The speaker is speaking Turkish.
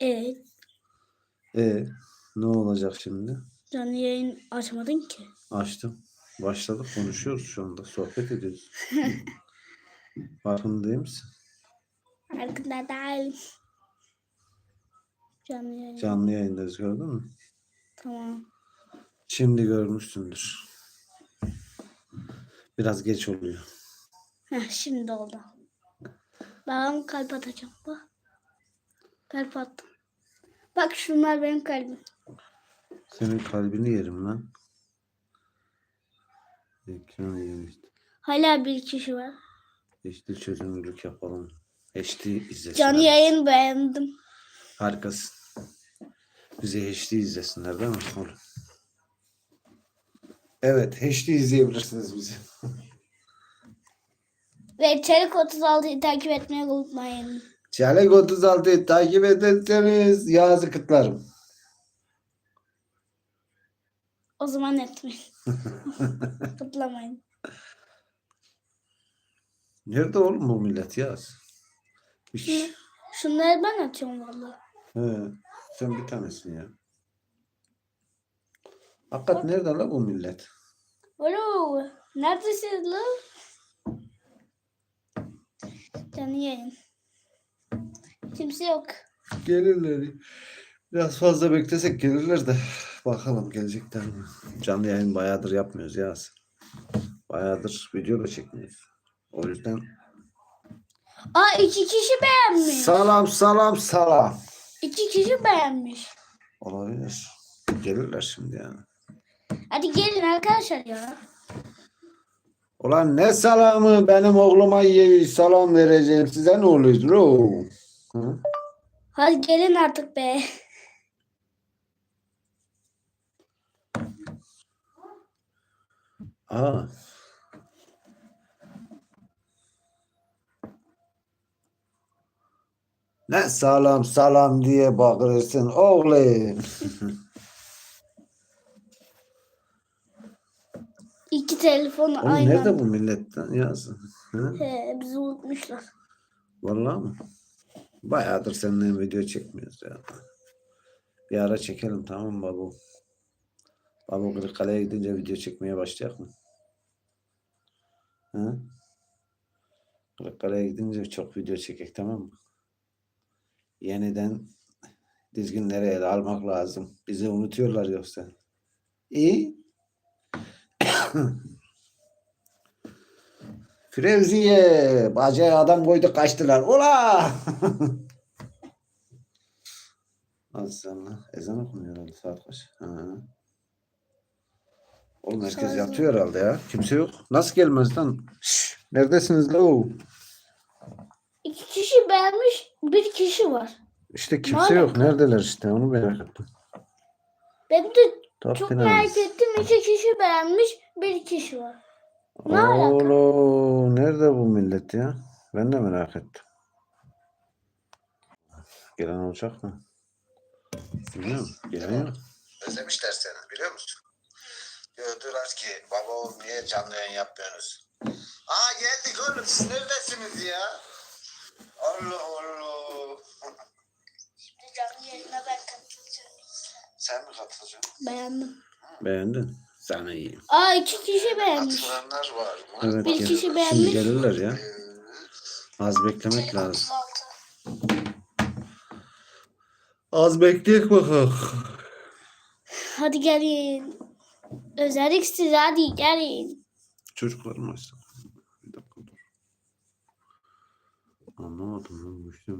Evet. E ne olacak şimdi? Canlı yayın açmadın ki. Açtım. Başladık konuşuyoruz şu anda. Sohbet ediyoruz. Farkında değil misin? Farkında değil. Canlı yayın. Canlı yayındayız gördün mü? Tamam. Şimdi görmüşsündür. Biraz geç oluyor. Heh, şimdi oldu. Ben kalp atacağım. Bak. Kalp attım. Bak şunlar benim kalbim. Senin kalbini yerim lan. Ekran yemiş. Hala bir kişi var. HD çözünürlük yapalım. HD izlesinler. Canlı yayın beğendim. Harikasın. Bizi HD izlesinler değil mi oğlum? Evet HD izleyebilirsiniz bizi. Ve Çelik 36'yı takip etmeyi unutmayın. Çelik 36'yı takip ederseniz yazı kıtlarım. O zaman etmeyin. Kutlamayın. Nerede oğlum bu millet yaz? Hiç. Şunları ben atıyorum valla. He, sen bir tanesin ya. Hakikat nerede la bu millet? Alo. Neredesiniz lan? Canlı yayın. Kimse yok. Gelirler. Biraz fazla beklesek gelirler de. Bakalım gelecekler mi? Canlı yayın bayağıdır yapmıyoruz ya. Bayağıdır video da çekmiyoruz. O yüzden Aa iki kişi beğenmiş. salam salam salam. İki kişi beğenmiş. Olabilir. Gelirler şimdi yani. Hadi gelin arkadaşlar ya. Ulan ne salamı benim oğluma ye- salam vereceğim size ne oluyor? Hı? Hadi gelin artık be. Aa. Ne salam salam diye bağırırsın oğlum. İki telefon Oğlum aynı nerede anda. bu milletten yazın? Hı? He, bizi unutmuşlar. Vallahi mı? Bayağıdır seninle video çekmiyoruz ya. Bir ara çekelim tamam mı babu? Babu Kırıkkale'ye gidince video çekmeye başlayacak mı? Hı? Kırıkkale'ye gidince çok video çekek tamam mı? Yeniden dizginleri ele almak lazım. Bizi unutuyorlar yoksa. İyi. Frevziye, bacaya adam koydu kaçtılar. Ula! Az sonra ezan okunuyor herhalde saat kaç? Ha. Oğlum herkes yatıyor herhalde ya. Kimse yok. Nasıl gelmez lan? Şşş, neredesiniz la? İki kişi beğenmiş, bir kişi var. İşte kimse yok. Neredeler işte onu merak ettim. Ben de Top çok finans. merak ettim. İki kişi beğenmiş, bir kişi var. Ne alaka? Oğlum nerede bu millet ya? Ben de merak ettim. Gelen olacak mı? Bilmiyorum. Gelen yok. Özlemişler seni biliyor musun? Diyorlar ki baba oğlum niye canlı yayın yapmıyorsunuz? Aa geldik oğlum siz neredesiniz ya? Allah Allah. Şimdi canlı yayına ben katılacağım. Sen mi katılacaksın? Beğendim. Beğendin. Sana iyi. Aa iki kişi beğenmiş. Katılanlar var mı? Evet, Bir gel- kişi Şimdi beğenmiş. gelirler ya. Az beklemek lazım. Az bekleyek bakalım. Hadi gelin. Özellik siz hadi gelin. Çocuklarım açsın. Bir dakika dur. Anlamadım lan. Müşteri